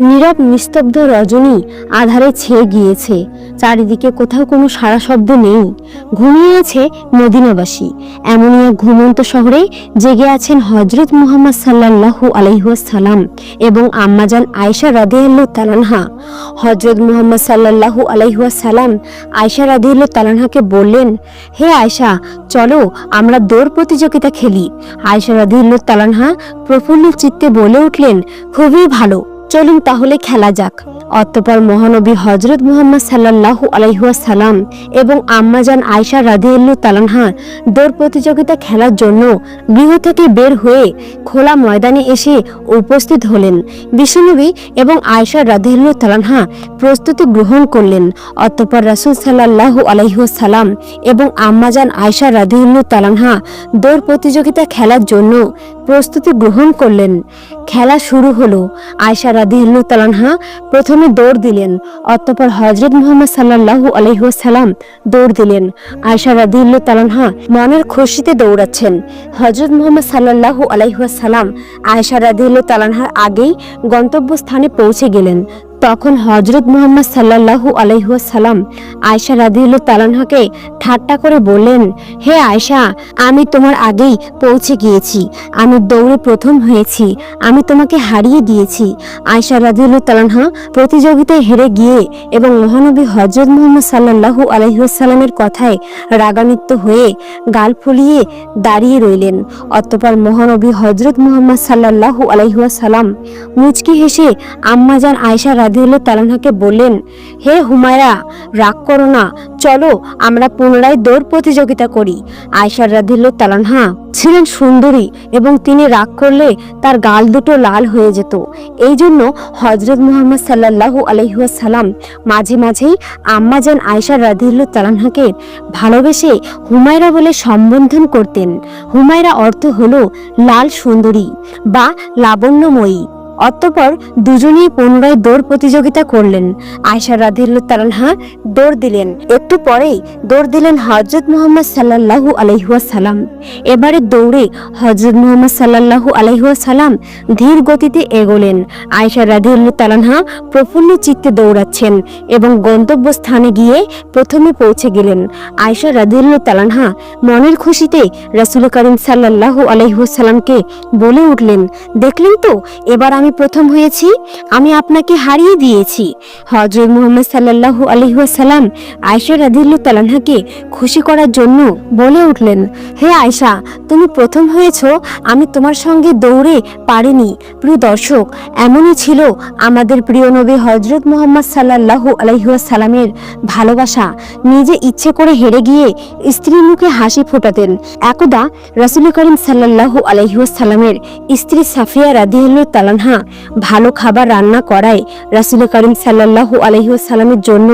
নীরব নিস্তব্ধ রজনী আধারে ছেয়ে গিয়েছে। চারিদিকে কোথাও কোনো সারা শব্দ নেই। ঘুমিয়ে আছে মদিনাবাসী। এমনই এক ঘুমন্ত শহরে জেগে আছেন হজরত মুহাম্মদ সাল্লাল্লাহু আলাইহাসাল্লাম এবং আম্মাজান আয়সা রাদিয়াল্লাহু তালানহা হজরত মুহাম্মদ সাল্লাল্লাহু আলাইহাসাল্লাম আয়সা রাদিয়াল্লাহু তালানহাকে বললেন, হে আয়সা চলো আমরা দৌড় প্রতিযোগিতা খেলি। আয়সা রাদিয়াল্লাহু তালানহা প্রফুল্ল চিত্তে বলে উঠলেন, খুবই ভালো। চলুন তাহলে খেলা যাক। অতঃপর মহানবী হজরত মুহাম্মদ সাল্লাল্লাহু আলাইহাসাল্লাম এবং আম্মাজান আয়সা রাদিয়াল্লু তালানহা দৌড় প্রতিযোগিতা খেলার জন্য গৃহ থেকে বের হয়ে খোলা ময়দানে এসে উপস্থিত হলেন। বিশ্বনবী এবং আয়সা রাদিয়াল্লু তালানহা প্রস্তুতি গ্রহণ করলেন। অতঃপর রাসূল সাল্লাল্লাহু আলাইহাসাল্লাম এবং আম্মাজান আয়সা রাদিয়াল্লু তালানহা দৌড় প্রতিযোগিতা খেলার জন্য প্রস্তুতি গ্রহণ করলেন। খেলা শুরু হলো। আয়সা রাদিয়াল্লু তালানহা প্রথমে দৌড় দিলেন। অতঃপর হজরত মোহাম্মদ সাল্লাল্লাহু আলাইহাল্লাম দৌড় দিলেন। আয়সা রাদিয়াল্লু তালানহা মনের খুশিতে দৌড়াচ্ছেন। হজরত মোহাম্মদ সাল্লাল্লাহু আলাইহাল্লাম আয়সা রাদিয়াল্লু তালানহার আগেই গন্তব্যস্থানে পৌঁছে গেলেন। তখন হজরত মুহাম্মদ সাল্লাল্লাহু আলাইহাল্লাম আয়সা রাদিউল্লাহ তালানহাকে ঠাট্টা করে বললেন, হে আয়সা আমি তোমার আগেই পৌঁছে গিয়েছি। আমি দৌড়ে প্রথম হয়েছি। আমি তোমাকে হারিয়ে দিয়েছি। আয়সা রাদিউল্লাহ তালানহা প্রতিযোগিতায় হেরে গিয়ে এবং মহানবী হজরত মুহাম্মদ সাল্লাল্লাহু আলাইহাল্লামের কথায় রাগান্বিত হয়ে গাল ফুলিয়ে দাঁড়িয়ে রইলেন। অতঃপর মহানবী হজরত মুহাম্মদ সাল্লাল্লাহু আলাইহাল্লাম মুচকি হেসে আম্মাজান আয়সা রাদিউল্লাহ তালানহাকে বললেন, হে হুমায়রা, রাগ করো না। চলো, আমরা পুনরায় দৌড় প্রতিযোগিতা করি। আয়সা রাদিউল্লাহ তালানহা ছিলেন সুন্দরী এবং তিনি রাগ করলে তার গাল দুটো লাল হয়ে যেত। এই জন্য হজরত মুহাম্মদ সাল্লাল্লাহু আলহিহাসাল্লাম মাঝে মাঝেই আম্মাজান আয়সা রাদিউল্লাহ তালানহাকে ভালোবেসে হুমায়রা বলে সম্বোধন করতেন। হুমায়রা অর্থ হলো লাল সুন্দরী বা লাবণ্যময়ী। অতঃপর দুজনেই পুনরায় দৌড় প্রতিযোগিতা করলেন। আয়সা রাদিল্লু তালানহা দৌড় দিলেন। একটু পরেই দৌড় দিলেন হজরত মুহাম্মদ সাল্লাল্লাহু আলাইহাসাল্লাম এবারে দৌড়ে হজরত মুহাম্মদ সাল্লাল্লাহু আলাইহাসাল্লাম ধীর গতিতে এগোলেন। আয়সা রাদিল্লু তালানহা প্রফুল্ল চিত্তে দৌড়াচ্ছেন এবং গন্তব্যস্থানে গিয়ে প্রথমে পৌঁছে গেলেন। আয়সা রাদিল্লু তালানহা মনের খুশিতে রাসুল করিম সাল্লাল্লাহু আলাইহাসাল্লামকে বলে উঠলেন, দেখলেন তো, এবার প্রথম হয়েছি, আমি আপনাকে হারিয়ে দিয়েছি। হজরত মুহাম্মদ সাল্লাল্লাহু আলহিহাসাল্লাম আয়সা রাদিল্লু তালানহাকে খুশি করার জন্য বলে উঠলেন, হে আয়সা তুমি প্রথম হয়েছ, আমি তোমার সঙ্গে দৌড়ে পারিনি। প্রিয় দর্শক, এমনই ছিল আমাদের প্রিয় নবী হজরত মুহাম্মদ সাল্লাল্লাহু আলহিহাসাল্লামের ভালোবাসা। নিজে ইচ্ছে করে হেরে গিয়ে স্ত্রীর মুখে হাসি ফোটাতেন। একদা রাসুল করিম সাল্লাল্লাহু আলহিহাসাল্লামের স্ত্রী সাফিয়া রাদিয়াল্লু তালানহা ভালো খাবার রান্না করায় রাসুল করিম সাল্লাল্লাহু আলহিহাসাল্লামের জন্য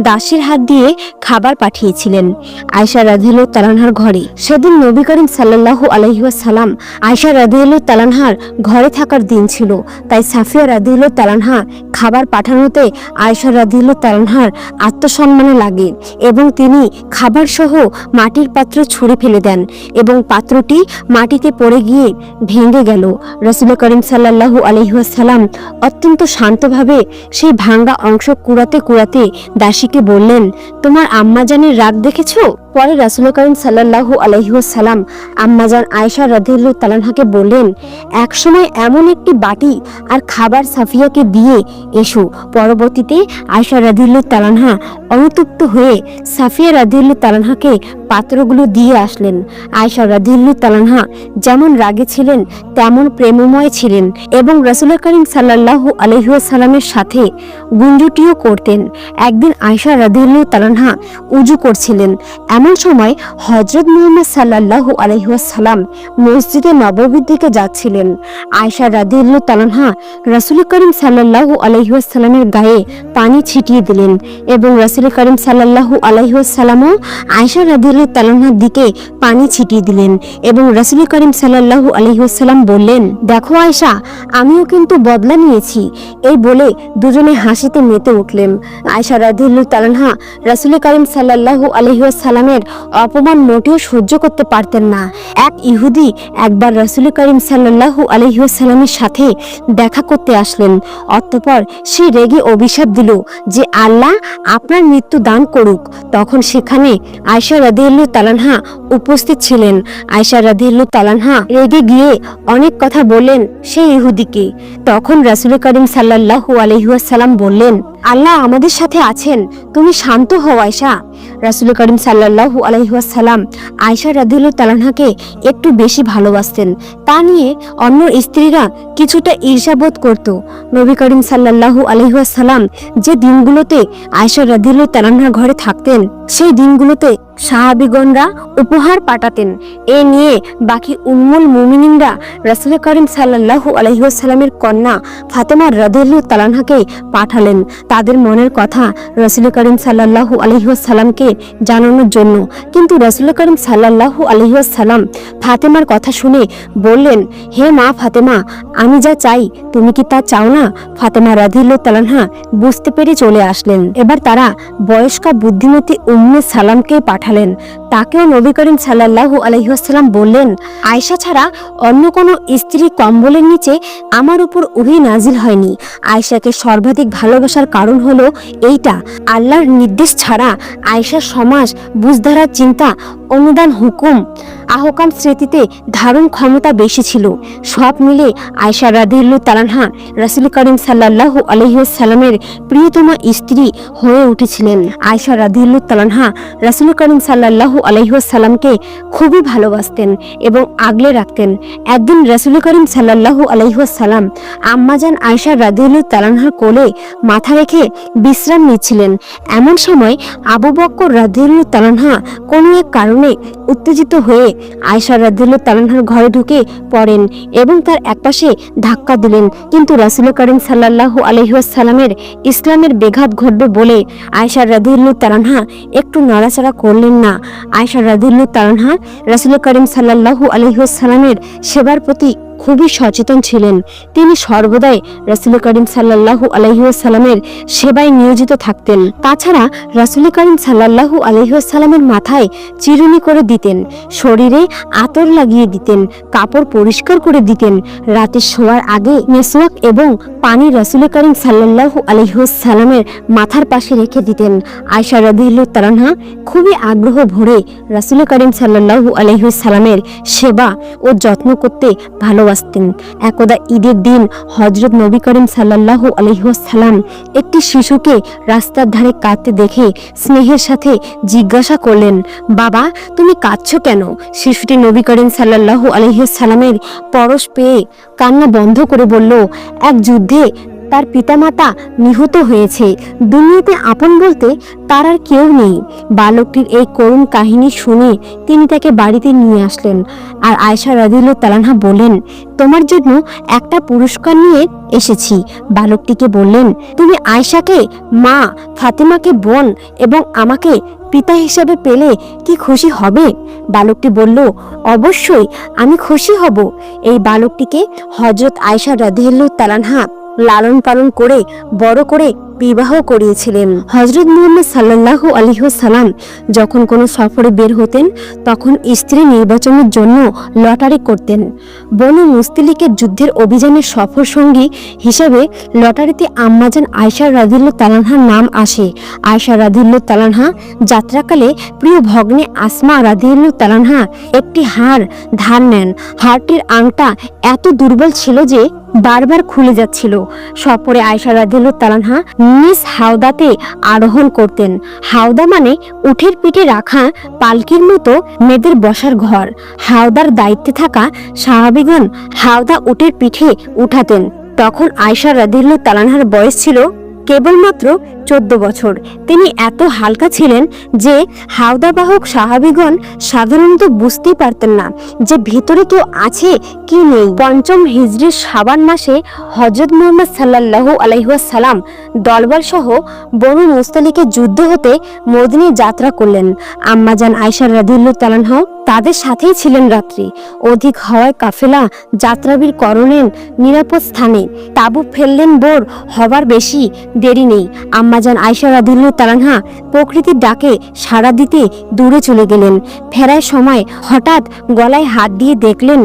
দাসের হাত দিয়ে খাবার পাঠিয়েছিলেন আয়সা রাদিয়াল্লু তালানহার ঘরে। সেদিন নবী করিম সাল্লাল্লাহু আলহিহাসাল্লাম আয়সা রাদিয়াল্লু তালানহার ঘরে থাকার দিন ছিল। তাই সাফিয়া রাদিয়াল্লু তালানহা খাবার পাঠানোতে আয়সা রাদিয়াল্লু তালানহার আত্মসম্মানে লাগে এবং তিনি খাবার সহ মাটির পাত্র ছুঁড়ে ফেলে দেন এবং পাত্রটি মাটিতে পড়ে গিয়ে ভেঙে গেল। রসুল করিম সাল্লাল্লাহু আলহিহাসাল্লাম অত্যন্ত শান্তভাবে সেই ভাঙ্গা অংশ কুড়াতে কুড়াতে দাসীকে বললেন তোমার আম্মাজানের রাগ দেখেছ? পরে রাসুল করিম সাল্লাল্লাহু আলহিহাসাল্লাম আম্মাজান আয়সা রাদিল্লু তালানহাকে বললেন, একসময় এমন একটি বাটি আর খাবার সাফিয়াকে দিয়ে এসো। পরবর্তীতে আয়সা রাদিল্লু তালানহা অনুতপ্ত হয়ে সাফিয়া রাদিল্লু তালানহাকে পাত্রগুলো দিয়ে আসলেন। আয়সা রাদিল্লু তালানহা যেমন রাগে ছিলেন, তেমন প্রেমময় ছিলেন এবং রসুল করিম সাল্লাল্লাহু আলহিহাসাল্লামের সাথে গুঞ্জুটিও করতেন। একদিন আয়সা রাদিল্লু তালানহা উজু করছিলেন। এমন সময় হজরত মুহাম্মদ সাল্লাল্লাহু আলহিহাসাল্লাম মসজিদে নববীর দিকে যাচ্ছিলেন। আয়সা রাদিল্লু তালানহা রসুল করিম সাল্লাল্লাহু আলহিহাসাল্লামের গায়ে পানি ছিটিয়ে দিলেন এবং রসুল করিম সাল্লাল্লাহু আলহিহাসাল্লামও আয়সা রাদিল্লু তালানহার দিকে পানি ছিটিয়ে দিলেন এবং রসুল করিম সাল্লাল্লাহু আলহিহাসাল্লাম বললেন, দেখো আয়সা আমিও কিন্তু বদলা নিয়েছি। এই বলে দুজনে হাসিতে মেতে উঠলেন। আয়সা রাদিল্লু তালানহা রসুল করিম সাল্লাল্লাহু আলহিহাসাল্লামের সাল্লামের অপমান মোটেও সহ্য করতে পারতেন না। এক ইহুদি একবার রসুল করিম সাল্লাল্লাহু আলহিউসাল্লামের সাথে দেখা করতে আসলেন। অতঃপর সে রেগে অভিশাপ দিল যে, আল্লাহ আপনার মৃত্যু দান করুক। তখন সেখানে আয়সা রাদিউল্লু তালানহা উপস্থিত ছিলেন। আয়সা রাদিউল্লু তালানহা রেগে গিয়ে অনেক কথা বললেন সেই ইহুদিকে। তখন রাসুল করিম সাল্লাল্লাহু আলহিউসাল্লাম বললেন, আল্লাহ আমাদের সাথে আছেন। তুমি শান্ত হও আয়সা রাসুল করিম সাল্লাহু আলহিহাসাল্লাম আয়সা রাধিল তালানহাকে একটু বেশি ভালোবাসতেন। তা নিয়ে অন্য স্ত্রীরা কিছুটা ঈর্ষাবোধ করত। নবী করিম সাল্লাহু আলহিহাসাল্লাম যে দিনগুলোতে আয়সা রাধিল তালানহা ঘরে থাকতেন, সেই দিনগুলোতে সাহাবিগণরা উপহার পাঠাতেন। এ নিয়ে বাকি উম্মুল মুমিনিনরা রাসুল করিম সাল্লাল্লাহু আলহিহাসাল্লামের কন্যা ফাতেমা রাদিউল্লু তালানহাকে পাঠালেন। তাদের মনের কথা রসুল করিম সাল্লাল্লাহু আলহিহাসাল্লামকে জানানোর জন্য। কিন্তু রসুল করিম সাল্লাল্লাহু আলহিহাসাল্লাম ফাতেমার কথা শুনে বললেন, হে মা ফাতেমা, আমি যা চাই, তুমি কি তা চাও না? ফাতেমা রাদিল্লু তালানহা বুঝতে পেরে চলে আসলেন। এবার তারা বয়স্কা বুদ্ধিমতী উম্মে সালামকে পাঠালেন। পাঠালেন। তাকেও নবী করিম সাল্লাল্লাহু আলহিহাসাল্লাম বললেন আয়সা ছাড়া অন্য কোনো স্ত্রী কম্বলের নিচে আমার উপর উহি নাজিল হয়নি। আয়সাকে সর্বাধিক ভালোবাসার কারণ হলো এইটা, আল্লাহর নির্দেশ ছাড়া আয়সার সমাজ, বুঝধারার চিন্তা, অনুদান হুকুম, আহকাম স্মৃতিতে ধারণ ক্ষমতা বেশি ছিল। সব মিলে আয়সা রাদিল্লু তালানহা রাসুল করিম সাল্লাল্লাহু আলহিসাল্লামের প্রিয়তমা স্ত্রী হয়ে উঠেছিলেন। আয়সা রাদিল্লু তালানহা রাসুল করিম সাল্লাল্লাহু আলহিসাল্লামকে খুবই ভালোবাসতেন এবং আগলে রাখতেন। একদিন রাসুল করিম সাল্লাল্লাহু আলহিসাল্লাম আম্মাজান আয়সা রাদিল্লু তালানহার কোলে মাথা রেখে বিশ্রাম নিচ্ছিলেন। এমন সময় আবু বক্কর রাদিল্লু তালানহা কোনো এক কারণে উত্তেজিত হয়ে আয়সা রাদিল্লু তালানহার ঘরে ঢুকে পড়েন এবং তার একপাশে ধাক্কা দিলেন। কিন্তু রাসুল করিম সাল্লাল্লাহু আলহিউসালামের ইসলামের বেঘাত ঘটবে বলে আয়সা রাদিল্লু তালানহা একটু নাড়াচাড়া করলেন না। আয়সা রাধুল্লু তারনহা রাসুল করিম সাল্লাল্লাহু আলহিউসালামের সেবার প্রতি খুবই সচেতন ছিলেন। তিনি সর্বদাই রাসুল করিম সাল্লাল্লাহু আলহিউসালামের সেবায় নিয়োজিত থাকতেন। তাছাড়া রাসুল করিম সাল্লাল্লাহু আলহিউসালামের মাথায় চিরুনি করে দিতেন, শরীরে আতর লাগিয়ে দিতেন, কাপড় পরিষ্কার করে দিতেন, রাতে শোয়ার আগে মেসওয়াক এবং পানি রাসুল করিম সাল্লাল্লাহু আলহিউসালামের মাথার পাশে রেখে দিতেন। আয়সা রাদিল্লু তালানহা খুবই আগ্রহ ভরে রাসুল করিম সাল্লাল্লাহু আলহিউসালামের সেবা ও যত্ন করতে ভালোবাসতেন। একদা ঈদের দিন হজরত নবী করিম সাল্লাহ আলহিহাসাল্লাম একটি শিশুকে রাস্তার ধারে কাঁদতে দেখে স্নেহের সাথে জিজ্ঞাসা করলেন, বাবা, তুমি কাঁদছ কেন? শিশুটি নবী করিম সাল্লাল্লাহু আলহিহাসাল্লামের পরশ পেয়ে কান্না বন্ধ করে বলল, এক যুদ্ধে তার পিতামাতা নিহত হয়েছে। দুনিয়াতে আপন বলতে তার আর কেউ নেই। বালকটির এই করুণ কাহিনী শুনে তিনি তাকে বাড়িতে নিয়ে আসলেন। আর আয়সা রাদিল তালানহা বললেন, তোমার জন্য একটা পুরস্কার নিয়ে এসেছি। বালকটিকে বললেন, তুমি আয়সাকে মা, ফাতেমাকে বোন এবং আমাকে পিতা হিসাবে পেলে কি খুশি হবে? বালকটি বলল, অবশ্যই, আমি খুশি হব। এই বালকটিকে হজরত আয়সা রাদিল্লু তালানহা লালন পালন করে, বড় করে বিবাহ করিয়েছিলেন। হজরত মুহাম্মদ সাল্লাল্লাহু আলাইহি সালাম যখন কোনো সফরে বের হতেন, তখন স্ত্রী নির্বাচনের জন্য লটারি করতেন। বনু মুস্তিলিকের যুদ্ধের অভিযানের সফর সঙ্গী হিসাবে লটারিতে আম্মাজান আয়সা রাদিল্লু তালানহার নাম আসে। আয়সা রাদিল্লু তালানহা যাত্রাকালে প্রিয় ভগ্নে আসমা রাদিল্লু তালানহা একটি হার ধার নেন। হারটির আংটা এত দুর্বল ছিল যে বারবার খুলে যাচ্ছিল। সপরে আয়সা রাদিল্লু তালানহা নিজ হাওদাতে আরোহণ করতেন। হাওদা মানে উঠের পিঠে রাখা পালকির মতো মেয়েদের বসার ঘর। হাওদার দায়িত্বে থাকা সাহাবিগণ হাওদা উঠের পিঠে উঠাতেন। তখন আয়সা রাদিল্লু তালানহার বয়স ছিল কেবলমাত্র চোদ্দ বছর। তিনি এত হালকা ছিলেন যে হাওদাবাহক সাহাবিগণ সাধারণত বুঝতেই পারতেন না যে ভেতরে কেউ আছে কি নেই। পঞ্চম হিজরির সাবান মাসে হজরত মোহাম্মদ সাল্লাল্লাহু আলাইহাসাল্লাম দলবল সহ বনু মুস্তালিকে যুদ্ধ হতে মদিনী যাত্রা করলেন। আম্মাজান আয়সার রাদিল্লু তালানহ তাদের সাথেই ছিলেন রাত্রি। অধিক হওয়ায় কাফেলা যাত্রাবীর করণেন নিরাপদ স্থানে তাবু ফেললেন বোর হবার বেশি দেরি নেই। আম্মা আম্মাজান আয়সা রাদিল্লু তালানহা প্রকৃতির ডাকে সাড়া দিতে দূরে চলে গেলেন। ফেরার সময় হঠাৎ গলায় হাত দিয়ে দেখলেন,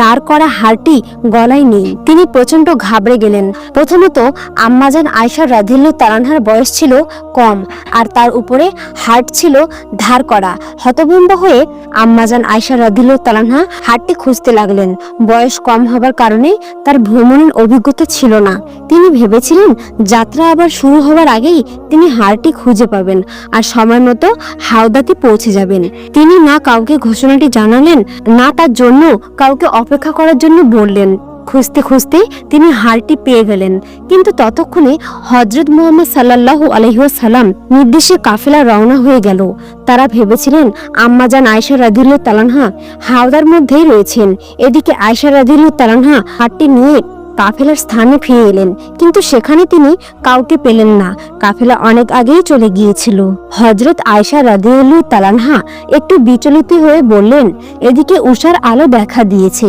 দাঁড় করা হারটি গলায় নেই। তিনি প্রচণ্ড ঘাবড়ে গেলেন। প্রথমত আম্মাজান আয়সা রাদিল্লু তালানহার বয়স ছিল কম আর তার উপরে হার্ট ছিল ধার করা। হতভম্ব হয়ে আম্মাজান আয়সা রাদিল্লু তালানহা হাটটি খুঁজতে লাগলেন। বয়স কম হবার কারণে তার ভ্রমণের অভিজ্ঞতা ছিল না। তিনি ভেবেছিলেন, যাত্রা আবার শুরু হওয়ার আগেই তিনি হারটি খুঁজে পাবেন আর সময় মতো হাওদাতে পৌঁছে যাবেন। তিনি না কাউকে ঘোষণাটি জানালেন, না তার জন্য কাউকে অপেক্ষা করার জন্য বললেন। খুঁজতে খুঁজতে তিনি হারটি পেয়ে গেলেন। কিন্তু ততক্ষণে হজরত মোহাম্মদ সাল্লাল্লাহু আলহিহাসাল্লাম নির্দেশে কাফেলা রওনা হয়ে গেল। তারা ভেবেছিলেন আম্মাজান আয়সা রাদিল্লু তালানহা হাওদার মধ্যেই রয়েছেন। এদিকে আয়সা রাদিল্লু তালানহা হারটি নিয়ে কাফেলার স্থানে ফিরে এলেন, কিন্তু সেখানে তিনি কাউকে পেলেন না। কাফেলা অনেক আগেই চলে গিয়েছিল। হজরত আয়সা রাদিউল্লু তালানহা একটু বিচলিত হয়ে বললেন, এদিকে উষার আলো দেখা দিয়েছে।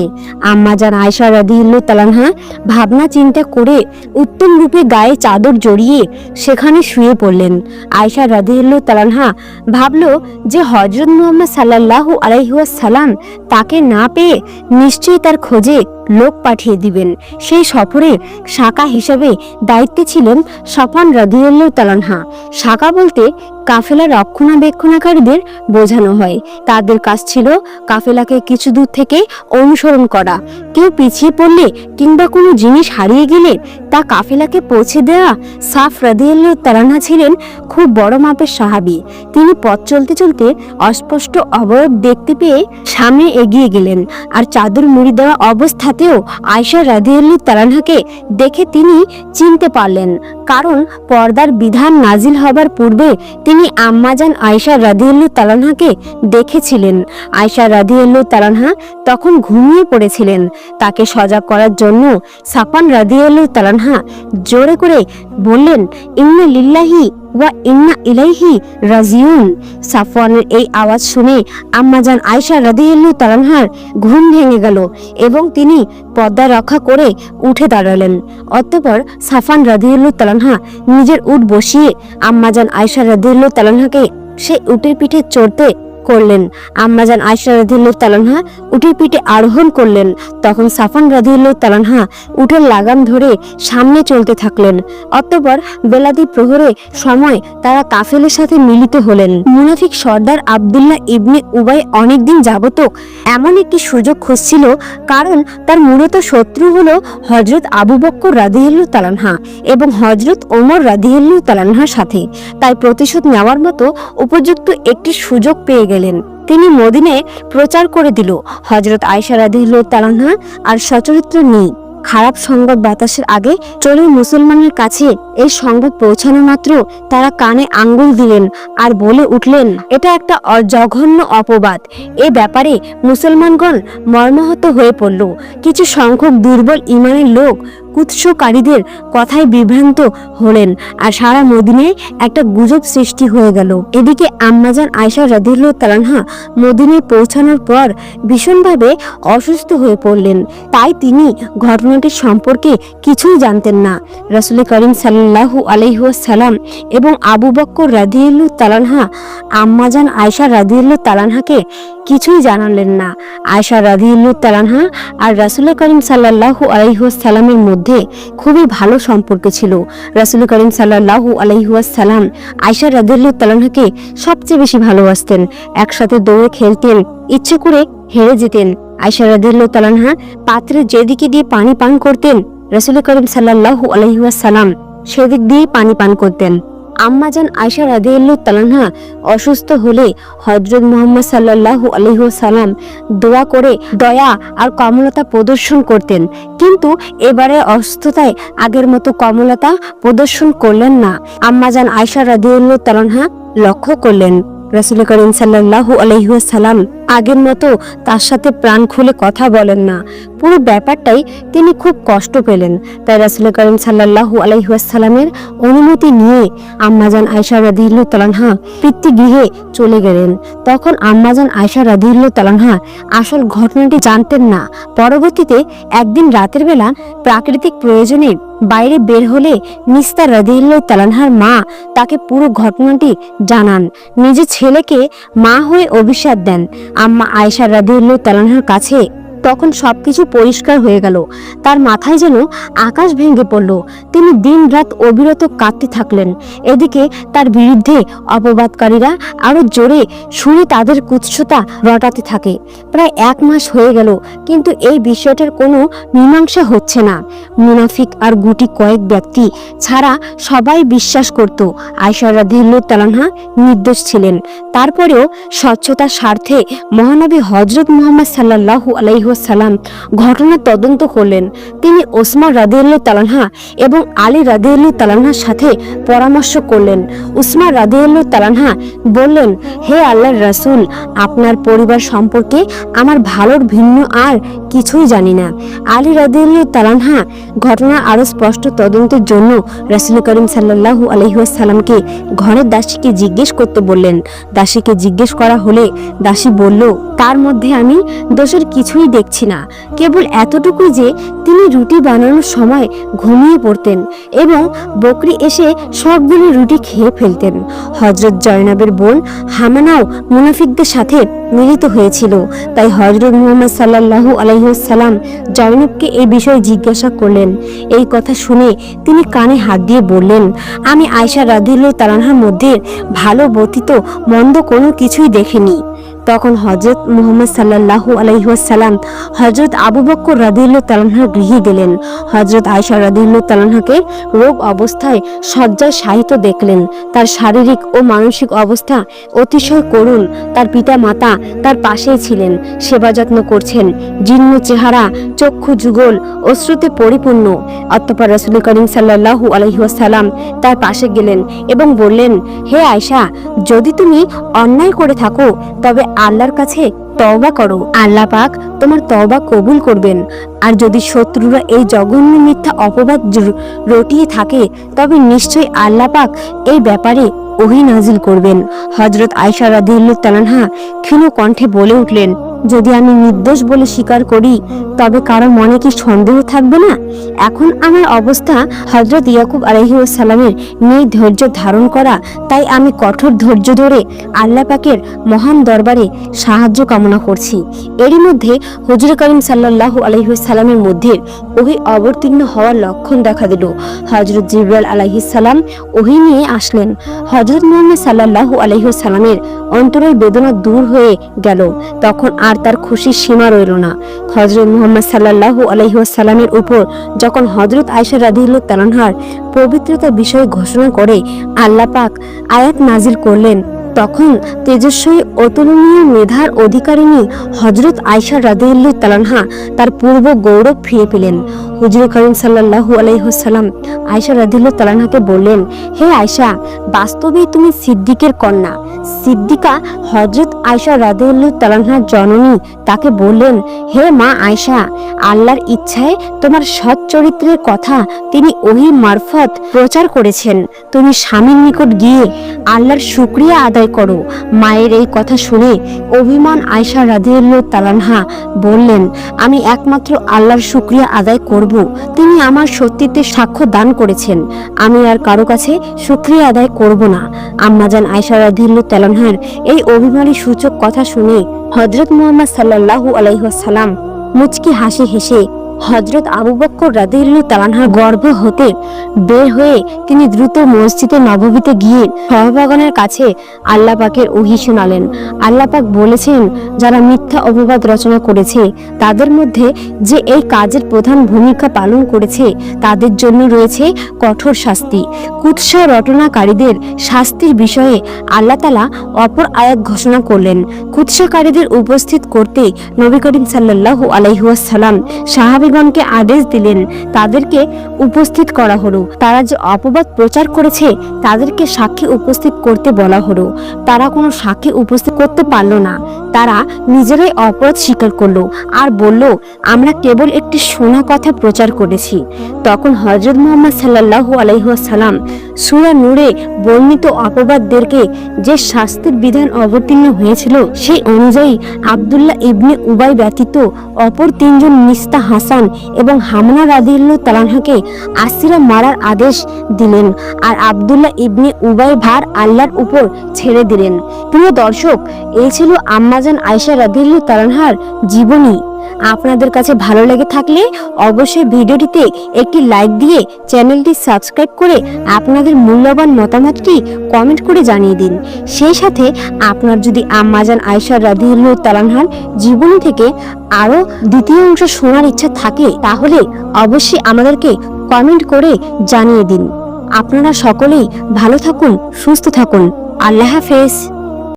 আম্মাজান আয়সা রাদিউল্লু তালানহা ভাবনা চিন্তা করে উত্তম রূপে গায়ে চাদর জড়িয়ে সেখানে শুয়ে পড়লেন। আয়সা রাদিউল্লু তালানহা ভাবল যে হজরত মুহাম্মদ সাল্লাল্লাহু আলাইহুয়াসাল্লাম তাকে না পেয়ে নিশ্চয়ই তার খোঁজে লোক পাঠিয়ে দিবেন। সেই সফরে শাখা হিসাবে দায়িত্বে ছিলেন সফান রাধিউল্লাহ তালানহা। শাখা বলতে কাফেলা রক্ষণাবেক্ষণাকারীদের বোঝানো হয়। তাদের কাজ ছিল কাফেলাকে কিছু দূর থেকে অনুসরণ করা। কেউ পিছিয়ে পড়লে কিংবা কোনো জিনিস হারিয়ে গেলে তা কাফেলাকে পৌঁছে দেওয়া সাফ রাদিউল্লাহ তালানহা ছিলেন খুব বড় মাপের সাহাবি। তিনি পথ চলতে চলতে অস্পষ্ট অবয়ব দেখতে পেয়ে সামনে এগিয়ে গেলেন আর চাদর মুড়ি দেওয়া অবস্থাতেও আয়সা রাদিউল্লাহ তালানহাকে দেখে তিনি চিনতে পারলেন। কারণ পর্দার বিধান নাজিল হবার পূর্বে তিনি আম্মাজান আয়সা রাধিউল্লু তালানহাকে দেখেছিলেন। আয়সা রাধিউল্লু তালানহা তখন ঘুমিয়ে পড়েছিলেন। তাকে সজাগ করার জন্য সাপান রাধিউল্লু তালানহা জোরে করে বললেন, ইন্না লিল্লাহি ওয়া ইন্না ইলাইহি রাজিউন। সাফওয়ানের এই আওয়াজ শুনে আম্মাজান আয়সা রাদিউল্লু তালানহার ঘুম ভেঙে গেল এবং তিনি পর্দা রক্ষা করে উঠে দাঁড়ালেন। অতঃপর সাফান রাদিউল্লু তালানহা নিজের উট বসিয়ে আম্মাজান আয়সা রাদিউল্লু তালানহাকে সেই উটের পিঠে চড়তে করলেন। আম্মাজান আয়সা রাদিউল্লাহ তালানহা উঠে পিঠে আরোহণ করলেন। তখন সাফান রাদিউল্লাহ তালানহা উটের লাগাম ধরে সামনে চলতে থাকলেন। অতঃপর বেলাদি প্রহরে সময় তারা কাফেলের সাথে মিলিত হলেন। মুনাফিক সর্দার আব্দুল্লাহ ইবনে উবাই অনেকদিন যাবত এমন একটি সুযোগ খুঁজছিল, কারণ তার মূলত শত্রু হলো হজরত আবু বক্কর রাদিউল্লাহ তালানহা এবং হজরত ওমর রাদিউল্লাহ তালানহার সাথে। তাই প্রতিশোধ নেওয়ার মতো উপযুক্ত একটি সুযোগ পেয়ে গেলেন। তিনি মদিনে প্রচার করে দিল। হজরত আয়সা রাদিউল্লাহ তালানহা আর সচরিত্র নেই। খারাপ সংবাদ বাতাসের আগে চলে মুসলমানের কাছে এই সংবাদ পৌঁছানো মাত্র তারা কানে আঙ্গুল দিলেন আর বলে উঠলেন, এটা একটা জঘন্য অপবাদ। এ ব্যাপারে মুসলমানগণ মর্মাহত হয়ে পড়ল। কিছু সংখ্যক দুর্বল ইমানের লোক কুৎসকারীদের কথায় বিভ্রান্ত হলেন আর সারা মদিনায় একটা গুজব সৃষ্টি হয়ে গেল। এদিকে আম্মাজান আয়সা রাদিল্লাহ তালানহা মদিনায় পৌঁছানোর পর ভীষণভাবে অসুস্থ হয়ে পড়লেন। তাই তিনি ঘটনাটির সম্পর্কে কিছুই জানতেন না। রাসুল করিম সাল্লাহু আলহিহাসাল্লাম এবং আবু বক্কর রাদিউল্লু তালানহা আম্মাজান আয়সা রাদিউল্লু তালানহাকে কিছুই জানালেন না। আয়সা রাদিউল্লু তালানহা আর রাসুল করিম সাল্লাহু আলহিহাসাল্লামের মধ্যে খুবই ভালো সম্পর্ক ছিল। রাসুল করিম সাল্লাহ আলহিউসালাম আয়সা রাদিউল্লু তালানহাকে সবচেয়ে বেশি ভালোবাসতেন। একসাথে দৌড়ে খেলতেন, ইচ্ছে করে হেরে যেতেন। আয়সা রাদিউল্লু তালানহা পাত্রে যেদিকে দিয়ে পানি পান করতেন, রাসুল করিম সাল্লাহ আলহিউসালাম সেদিক দিয়ে পানি পান করতেন। আম্মাজান আয়সা রাদিউল্লাহ তালানহা অসুস্থ হলে হজরত মোহাম্মদ সাল্লাল্লাহু আলাইহি সাল্লাম দোয়া করে দয়া আর কমলতা প্রদর্শন করতেন। কিন্তু এবারে অসুস্থতায় আগের মতো কমলতা প্রদর্শন করলেন না। আম্মাজান আয়সা রাদিউল্লাহ তালানহা লক্ষ্য করলেন। রাসুল করিম সাল্লাল্লাহু আলাইহি সাল্লাম আগের মতো তার সাথে প্রাণ খুলে কথা বলেন না। পুরো ব্যাপারটাই তিনি খুব কষ্ট পেলেন। তাই রাসুল করিম সাল্লাহু আলাইহাসাল্লামের অনুমতি নিয়ে আম্মাজান আয়সা রাদিল্লু তালানহা পিতৃগৃহে চলে গেলেন। তখন আম্মাজান আয়সা রাদিল্লু তালানহা আসল ঘটনাটি জানতেন না। পরবর্তীতে একদিন রাতের বেলা প্রাকৃতিক প্রয়োজনে বাইরে বের হলে নিস্তার রাদিল্লু তালানহার মা তাকে পুরো ঘটনাটি জানান। নিজের ছেলেকে মা হয়ে অভিশাপ দেন। আম্মা আয়েশা রাদিউল্লাহ তালানহার কাছে তখন সবকিছু পরিষ্কার হয়ে গেল। তার মাথায় যেন আকাশ ভেঙে পড়ল। তিনি দিন রাত অবিরত কাঁদতে থাকলেন। এদিকে তার বিরুদ্ধে অপবাদকারীরা আরও জোরে শুনে তাদের কুৎসতা রটাতে থাকে। প্রায় এক মাস হয়ে গেল, কিন্তু এই বিষয়টার কোনো মীমাংসা হচ্ছে না। মুনাফিক আর গুটি কয়েক ব্যক্তি ছাড়া সবাই বিশ্বাস করত। আয়সা রাদিউল্লাহ তালানহা নির্দোষ ছিলেন। তারপরেও স্বচ্ছতার স্বার্থে মহানবী হজরত মুহাম্মদ সাল্লাল্লাহু আলাইহাল্লাম ঘটনা তদন্ত করলেন। তিনি ওসমান রাদিউল্লাহ তালানহা এবং আলী রাদিউল্লাহ তালানহার সাথে পরামর্শ করলেন। উসমান রাদিউল্লাহ তালানহা বললেন, হে আল্লাহর রাসূল, আপনার পরিবার সম্পর্কে আমার ভালোর ভিন্ন আর কিছুই জানি না। আলী রাদিউল্লাহ তালানহা ঘটনা আরও স্পষ্ট তদন্তের জন্য রাসুল করিম সাল্লাল্লাহু আলাইহাল্লামকে ঘরের দাসীকে জিজ্ঞেস করতে বললেন। দাসীকে জিজ্ঞেস করা হলে দাসী বলল, তার মধ্যে আমি দোষের কিছুই দেখছি না। কেবল এতটুকু যে তিনি রুটি বানানোর সময় ঘুমিয়ে পড়তেন এবং বকরি এসে সবগুলো রুটি খেয়ে ফেলতেন। হজরত জয়নাবের বোন হামানাও মুনাফিকদের সাথে মিলিত হয়েছিল। তাই হজরত মুহাম্মদ সাল্লাল্লাহু আলাইসাল্লাম জয়নবকে এই বিষয়ে জিজ্ঞাসা করলেন। এই কথা শুনে তিনি কানে হাত দিয়ে বললেন, আমি আয়সা রাদিল্লাহ তালানহার মধ্যে ভালো বর্তিত মন্দ কোনো কিছুই দেখিনি। তখন হজরত মুহাম্মদ সাল্লাল্লাহু আলাইহাল্লাম হজরত আবু বক্কর রাদিল্লাহ তালানহার গৃহে গেলেন। হজরত আয়সা রাদিল্লাহ তালানহাকে রোগ অবস্থায় শয্যায় শায়িত দেখলেন। তার শারীরিক ও মানসিক অবস্থা অতিশয় করুণ। তার পিতা মাতা তার পাশেই ছিলেন। সেবা যত্ন করছেন। জীর্ণ চেহারা, চক্ষু যুগল, অশ্রুতে পরিপূর্ণ। অতঃপর রসুল করিম সাল্লাল্লাহু আলহিহাসাল্লাম তার পাশে গেলেন এবং বললেন, হে আয়সা যদি তুমি অন্যায় করে থাকো, তবে আল্লাহর কাছে তওবা করো। আল্লাহ পাক তোমার তওবা কবুল করবেন। আর যদি শত্রুরা এই জঘন্য মিথ্যা অপবাদ রটিয়ে থাকে, তবে নিশ্চয়ই আল্লাহ পাক এই ব্যাপারে ওহি নাজিল করবেন। হজরত আয়সা রাদিউল্লাহ তালানহা ক্ষীণ কণ্ঠে বলে উঠলেন যদি আমি নির্দোষ বলে স্বীকার করি, তবে কারও মনে কি সন্দেহ থাকবে না? এখন আমার অবস্থা হজরত ইয়াকুব আলহিউসালামের নেই ধৈর্য ধারণ করা, তাই আমি কঠোর ধৈর্য ধরে আল্লাহ পাকের মহান দরবারে সাহায্য কামনা করছি। এরই মধ্যে হুজুর করিম সাল্লাল্লাহু আলহিউসালামের মধ্যে ওহি অবতীর্ণ হওয়ার লক্ষণ দেখা দিল। হজরত জিব্রাইল আলাইহিসাল্লাম ওহি নিয়ে আসলেন। হজরত মোহাম্মদ সাল্লাল্লাহু আলহিউসালামের অন্তরের বেদনা দূর হয়ে গেল। তখন আর তার খুশির সীমা রইল না। হজরত মোহাম্মদ সাল্লাহ আলহিহাসাল্লামের উপর যখন হজরত আয়সা রাদিহুল্লাহ তালানহার পবিত্রতা বিষয়ে ঘোষণা করে আল্লাহ পাক আয়াত নাজির করলেন, তখন তেজস্বী অতুলনীয় মেধার অধিকারিণী হজরত আয়সা রাজিউল্লু তালানহা তার পূর্ব গৌরব ফিরে পেলেন। হুজুর করিম সাল্লাল্লাহু আলাইহাল্লাম আয়সা রাদিউল্লাহ তালানহাকে বললেন, হে আয়সা বাস্তবেই তুমি সিদ্দিকের কন্যা। সিদ্দিকা হজরত আয়সা রাদিউল্লাহ তালানহার জননী তাকে বললেন, হে মা আয়সা আল্লাহর ইচ্ছায় তোমার সৎ চরিত্রের কথা তিনি ওহি মারফত প্রচার করেছেন। তুমি স্বামীর নিকট গিয়ে আল্লাহর শুক্রিয়া আদায় করো। মায়ের এই কথা শুনে অভিমান আয়সা রাদিউল্লাহ তালানহা বললেন, আমি একমাত্র আল্লাহর শুক্রিয়া আদায় করব। তিনি আমার সত্যিতে সাক্ষ্য দান করেছেন। আমি আর কারও কাছে সুক্রিয়া আদায় করব না। আম্মাজান আয়সা রাদিউল্লাহ তালানহার এই অভিমানী সূচক কথা শুনে হজরত মোহাম্মদ সাল্লাল্লাহু আলাইহাসাল্লাম মুচকি হাসি হেসে হজরত আবু বক্কর রাদিউল্লাহ তালানহার গর্ভ হতে বের হয়ে তিনি দ্রুত মসজিদে নববীতে গিয়ে সহবাগনের কাছে আল্লাহ পাকের ওহি শোনালেন। আল্লাহ পাক বলেছেন, যারা মিথ্যা অপবাদ রচনা করেছে, তাদের মধ্যে যে এই কাজের প্রধান ভূমিকা পালন করেছে, তাদের জন্য রয়েছে কঠোর শাস্তি। কুৎসা রটনাকারীদের শাস্তির বিষয়ে আল্লাহ তালা অপর আয়াত ঘোষণা করলেন। কুৎসাকারীদের উপস্থিত করতে নবী করিম সাল্লাল্লাহু আলাইহাল্লাম সাহাবি সাহাবিগণকে আদেশ দিলেন, তাদেরকে উপস্থিত করা হলো। তারা যে অপবাদ প্রচার করেছে, তাদেরকে সাক্ষী উপস্থিত করতে বলা হলো। তারা কোনো সাক্ষী উপস্থিত করতে পারল না। তারা নিজেরাই অপরাধ স্বীকার করল আর বলল, আমরা কেবল একটি শোনা কথা প্রচার করেছি। তখন হজরত মোহাম্মদ সাল্লাল্লাহু আলাইহাল্লাম সুরা নূরে বর্ণিত অপবাদদেরকে যে শাস্তির বিধান অবতীর্ণ হয়েছিল, সেই অনুযায়ী আবদুল্লাহ ইবনে উবাই ব্যতীত অপর তিনজন মিস্তা হাসান এবং হামনা রাদিল্লু তালানহাকে আসিরা মারার আদেশ দিলেন আর আবদুল্লাহ ইবনে উবাই ভার আল্লাহর উপর ছেড়ে দিলেন। প্রিয় দর্শক, এই ছিল আম্মাজান আয়সা রাদিল্লু তালানহার জীবনী। আপনাদের কাছে ভালো লেগে থাকলে অবশ্যই ভিডিওটিতে একটি লাইক দিয়ে চ্যানেলটি সাবস্ক্রাইব করে আপনাদের মূল্যবান মতামতটি কমেন্ট করে জানিয়ে দিন। সেই সাথে আপনার যদি আম্মাজান আয়সা রাদিউল্লাহ তালানহার জীবনী থেকে আরও দ্বিতীয় অংশ শোনার ইচ্ছা থাকে, তাহলে অবশ্যই আমাদেরকে কমেন্ট করে জানিয়ে দিন। আপনারা সকলেই ভালো থাকুন, সুস্থ থাকুন। আল্লাহ হাফেজ।